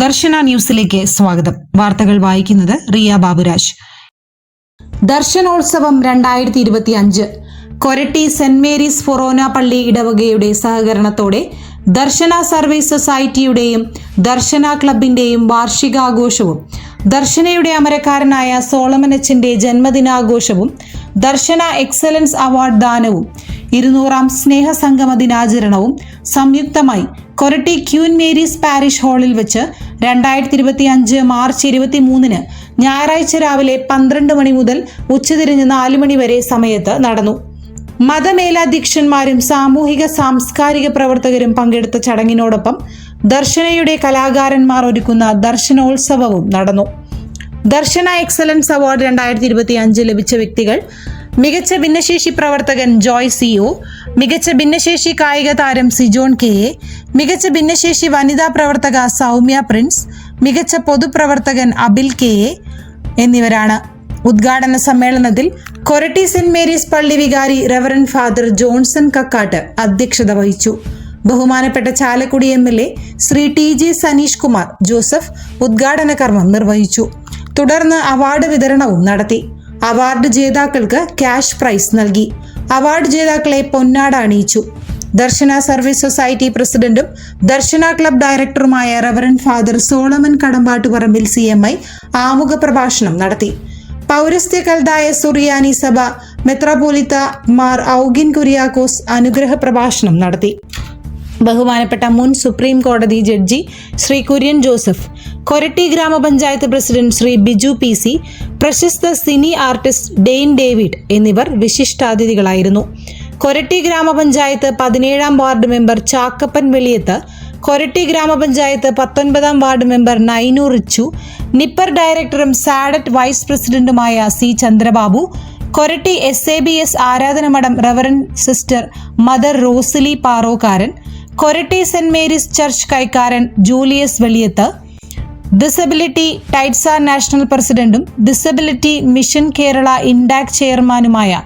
ദർശന ന്യൂസിലേക്ക് സ്വാഗതം. വാർത്തകൾ വായിക്കുന്നത് റിയ ബാബുരാജ്. ദർശനോത്സവം രണ്ടായിരത്തി ഇരുപത്തി അഞ്ച് കൊരട്ടി സെന്റ് മേരീസ് ഫൊറോന പള്ളി ഇടവകയുടെ സഹകരണത്തോടെ ദർശന സർവീസ് സൊസൈറ്റിയുടെയും ദർശന ക്ലബിന്റെയും വാർഷികാഘോഷവും ദർശനയുടെ അമരക്കാരനായ സോളമനച്ചിന്റെ ജന്മദിനാഘോഷവും ദർശന എക്സലൻസ് അവാർഡ് ദാനവും ഇരുന്നൂറാം സ്നേഹസംഗമ ദിനാചരണവും സംയുക്തമായി കൊരട്ടി ക്യൂൻ മേരീസ് പാരിഷ് ഹാളിൽ വെച്ച് രണ്ടായിരത്തി ഇരുപത്തി അഞ്ച് മാർച്ച് ഇരുപത്തി മൂന്നിന് ഞായറാഴ്ച രാവിലെ പന്ത്രണ്ട് മണി മുതൽ ഉച്ചതിരിഞ്ഞ് നാല് മണി വരെ സമയത്ത് നടന്നു. മതമേലാധ്യക്ഷന്മാരും സാമൂഹിക സാംസ്കാരിക പ്രവർത്തകരും പങ്കെടുത്ത ചടങ്ങിനോടൊപ്പം ദർശനയുടെ കലാകാരന്മാർ ഒരുക്കുന്ന ദർശനോത്സവവും നടന്നു. ദർശന എക്സലൻസ് അവാർഡ് രണ്ടായിരത്തി ഇരുപത്തി അഞ്ച് ലഭിച്ച വ്യക്തികൾ മികച്ച ഭിന്നശേഷി പ്രവർത്തകൻ ജോയ് സിഒ മികച്ച ഭിന്നശേഷി കായിക താരം സിജോൺ കെ എ മികച്ച ഭിന്നശേഷി വനിതാ പ്രവർത്തക സൗമ്യ പ്രിൻസ് മികച്ച പൊതുപ്രവർത്തകൻ അബിൽ കെ എ എന്നിവരാണ്. ഉദ്ഘാടന സമ്മേളനത്തിൽ കൊരട്ടി സെന്റ് മേരീസ് പള്ളി വികാരി റെവറൻ ഫാദർ ജോൺസൺ കക്കാട്ട് അധ്യക്ഷത വഹിച്ചു. ബഹുമാനപ്പെട്ട Chalakudy M L A Shri T J Saneesh Kumar Joseph ഉദ്ഘാടന കർമ്മം നിർവഹിച്ചു. തുടർന്ന് അവാർഡ് വിതരണവും നടത്തി. അവാർഡ് ജേതാക്കൾക്ക് ക്യാഷ് പ്രൈസ് നൽകി. അവാർഡ് ജേതാക്കളെ പൊന്നാട അണിയിച്ചു. ദർശന സർവീസ് സൊസൈറ്റി പ്രസിഡന്റും ദർശന ക്ലബ് ഡയറക്ടറുമായ reverend father Solomon Kadambattuparambil C M I ആമുഖ പ്രഭാഷണം നടത്തി. പൗരസ്ത്യ കൽതായ സുറിയാനി സഭ മെത്രാപോലിത്ത മാർ ഔഗിൻ കുര്യാക്കോസ് അനുഗ്രഹ പ്രഭാഷണം നടത്തി. ബഹുമാനപ്പെട്ട മുൻ സുപ്രീം കോടതി ജഡ്ജി ശ്രീ കുര്യൻ ജോസഫ് കൊരട്ടി ഗ്രാമപഞ്ചായത്ത് president Shri Biju P C പ്രശസ്ത സിനി ആർട്ടിസ്റ്റ് ഡെയിൻ ഡേവിഡ് എന്നിവർ വിശിഷ്ടാതിഥികളായിരുന്നു. കൊരട്ടി ഗ്രാമപഞ്ചായത്ത് പതിനേഴാം വാർഡ് മെമ്പർ ചാക്കപ്പൻ വെളിയത്ത് കൊരട്ടി ഗ്രാമപഞ്ചായത്ത് പത്തൊൻപതാം വാർഡ് മെമ്പർ നൈനു റിച്ചു നിപ്പർ ഡയറക്ടറും സാഡറ്റ് വൈസ് പ്രസിഡന്റുമായ C Chandrababu Koratty S A B S ആരാധനമഠം reverend sister mother Rosily Parokkaran Koratty saint Mary's church കൈക്കാരൻ Julius Veliyath disability ടൈറ്റ്സ നാഷണൽ പ്രസിഡന്റും ഡിസബിലിറ്റി മിഷൻ കേരള ഇൻഡാക് ചെയർമാനുമായ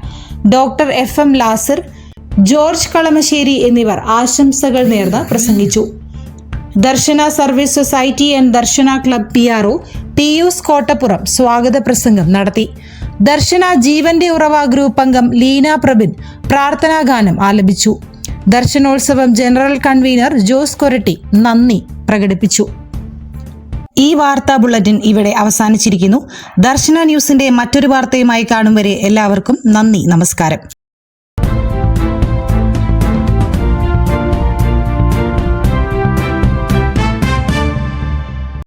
doctor F M Lazar George Kalamassery എന്നിവർ ആശംസകൾ നേർന്ന് പ്രസംഗിച്ചു. Darshana service society and Darshana club P R O Pius Kottappuram സ്വാഗത പ്രസംഗം നടത്തി. ദർശന ജീവന്റെ ഉറവ ഗ്രൂപ്പ് അംഗം ലീന പ്രബിൻ പ്രാർത്ഥനാഗാനം ആലപിച്ചു. ദർശനോത്സവം ജനറൽ കൺവീനർ ജോസ് കൊരട്ടി നന്ദി പ്രകടിപ്പിച്ചു. ഈ വാർത്താ ബുള്ളറ്റിൻ ഇവിടെ അവസാനിച്ചിരിക്കുന്നു. ദർശന ന്യൂസിന്റെ മറ്റൊരു വാർത്തയുമായി കാണും വരെ എല്ലാവർക്കും നന്ദി നമസ്കാരം.